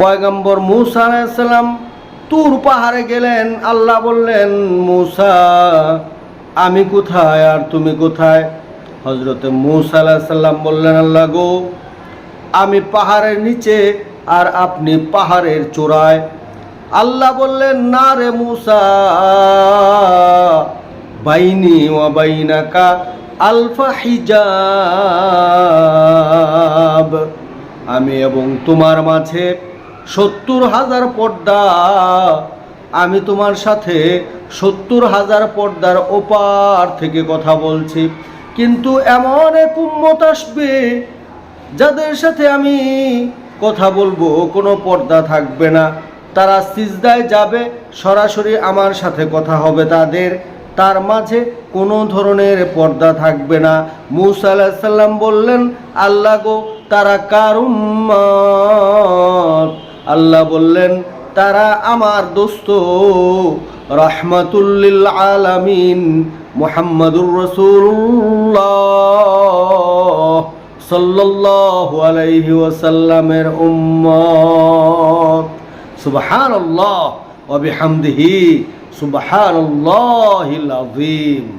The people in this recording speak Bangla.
পয়গম্বর মুসা আলাইসাল্লাম তুর পাহাড়ে গেলেন, আল্লাহ বললেন, মুসা, আমি কোথায় আর তুমি কোথায়? হজরতে মুসা আলাইসাল্লাম বললেন, আল্লাহ গো, আমি পাহাড়ের নিচে আর আপনি পাহাড়ের চূড়ায়। আল্লাহ বললেন, না রে মুসা, বাইনি ওয়া বাইনাকা আলফা হিজাব। আমি এবং তোমার মাঝে সত্তর হাজার পর্দা। আমি তোমার সাথে সত্তর হাজার পর্দার ওপার থেকে কথা বলছি। কিন্তু এমন এক উম্মত আসবে, যাদের সাথে আমি কথা বলব, কোনো পর্দা থাকবে না। তারা সিজদায় যাবে, সরাসরি আমার সাথে কথা হবে তাদের। তার মাঝে কোনো ধরনের পর্দা থাকবে না। মুসা আলাহিসাল্লাম বললেন, আল্লাহ গো, তারা কার উম্মত? আল্লাহ বললেন, তারা আমার দোস্ত। রহমাতুল্লিল আলামিন মুহাম্মাদুর রসুল্লাহ সাল্লাল্লাহু আলাইহি ওয়াসাল্লামের উম্মত। সুবহানাল্লাহ ওয়া বিহামদিহি, সুবহানাল্লাহিল আযীম।